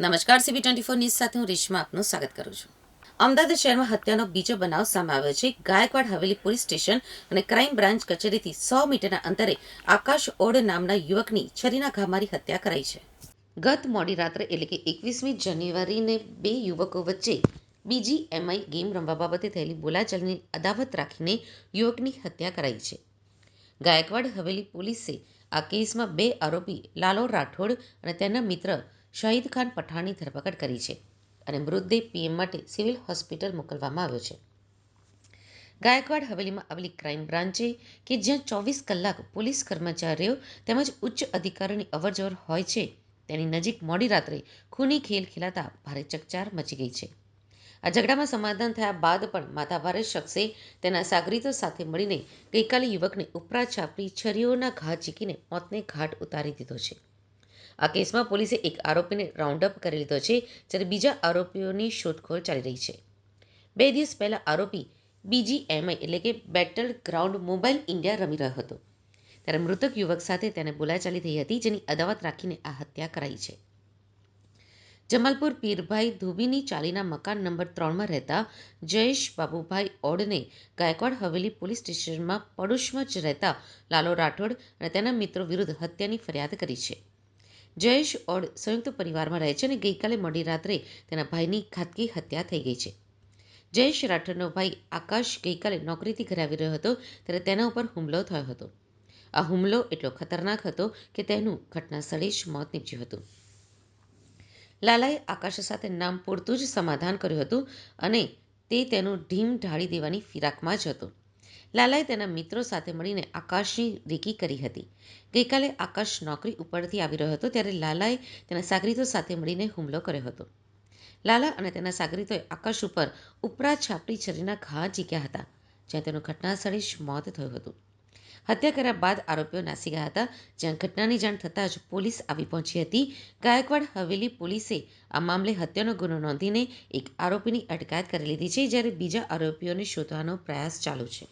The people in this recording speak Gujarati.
નમસ્કાર સીબી ટ્વેન્ટી ફોર ન્યૂઝ સાથે હું રેશમા આપનું સ્વાગત કરું છું. અમદાવાદ શહેરમાં હત્યાનો બીજો બનાવ સામે આવ્યો છે. ગાયકવાડ હવેલી પોલીસ સ્ટેશન અને ક્રાઇમ બ્રાન્ચ કચેરીથી સો મીટરના અંતરે આકાશ ઓડ નામના યુવકની છરીના ઘા હત્યા કરાઈ છે. ગત મોડી રાત્રે એટલે કે એકવીસમી જાન્યુઆરીને બે યુવકો વચ્ચે બીજી એમઆઈ ગેમ રમવા બાબતે થયેલી બોલાચાલની અદાવત રાખીને યુવકની હત્યા કરાઈ છે. ગાયકવાડ હવેલી પોલીસે આ કેસમાં બે આરોપી લાલો રાઠોડ અને તેના મિત્ર શાહિદ ખાન પઠાણની ધરપકડ કરી છે અને મૃતદેહ પીએમ માટે સિવિલ હોસ્પિટલ મોકલવામાં આવ્યો છે. ગાયકવાડ હવેલીમાં આવેલી ક્રાઇમ બ્રાન્ચે કે જ્યાં ચોવીસ કલાક પોલીસ કર્મચારીઓ તેમજ ઉચ્ચ અધિકારીઓની અવરજવર હોય છે, તેની નજીક મોડી રાત્રે ખૂની ખેલ ખેલાતા ભારે ચકચાર મચી ગઈ છે. આ ઝઘડામાં સમાધાન થયા બાદ પણ માથાભારે શખ્સે તેના સાગરીતો સાથે મળીને ગઈકાલે યુવકને ઉપરા છાપરી છરીઓના ઘા ચીકીને મોતને ઘાટ ઉતારી દીધો છે. આ કેસમાં પોલીસે એક આરોપીને રાઉન્ડ અપ કરી લીધો છે, જ્યારે બીજા આરોપીઓની શોધખોળ ચાલી રહી છે. બે દિવસ પહેલાં આરોપી બીજીએમઆઈ એટલે કે બેટલ ગ્રાઉન્ડ મોબાઈલ ઇન્ડિયા રમી રહ્યો હતો. ત્યારે મૃતક યુવક સાથે તેને બોલાચાલી થઈ હતી, જેની અદાવત રાખીને આ હત્યા કરાઈ છે. જમાલપુર પીરભાઈ ધુબીની ચાલીના મકાન નંબર ત્રણમાં રહેતા જયેશ બાબુભાઈ ઓડને ગાયકવાડ હવેલી પોલીસ સ્ટેશનમાં પડોશમાં જ રહેતા લાલો રાઠોડ અને તેના મિત્રો વિરુદ્ધ હત્યાની ફરિયાદ કરી છે. જયેશ ઓડ સંયુક્ત પરિવારમાં રહે છે અને ગઈકાલે મોડી રાત્રે તેના ભાઈની ઘાતકી હત્યા થઈ ગઈ છે. જયેશ રાઠોડનો ભાઈ આકાશ ગઈકાલે નોકરીથી ઘરે આવી રહ્યો હતો ત્યારે તેના ઉપર હુમલો થયો હતો. આ હુમલો એટલો ખતરનાક હતો કે તેનું ઘટના સ્થળે જ મોત નીપજ્યું હતું. લાલાએ આકાશ સાથે નામ પૂરતું જ સમાધાન કર્યું હતું અને તે તેનું ઢીમ ઢાળી દેવાની ફિરાકમાં જ હતો. લાલાએ તેના મિત્રો સાથે મળીને આકાશની રેકી કરી હતી. ગઈકાલે આકાશ નોકરી ઉપરથી આવી રહ્યો હતો ત્યારે લાલાએ તેના સાગરીતો સાથે મળીને હુમલો કર્યો હતો. લાલા અને તેના સાગરીતોએ આકાશ ઉપર ઉપરા છાપડી છરીના ઘા ઝીક્યા હતા, જ્યાં તેનું ઘટના સ્થળે જ મોત થયું હતું. હત્યા કર્યા બાદ આરોપીઓ નાસી ગયા હતા, જ્યાં ઘટનાની જાણ થતાં જ પોલીસ આવી પહોંચી હતી. ગાયકવાડ હવેલી પોલીસે આ મામલે હત્યાનો ગુનો નોંધીને એક આરોપીની અટકાયત કરી લીધી છે, જ્યારે બીજા આરોપીઓને શોધવાનો પ્રયાસ ચાલુ છે.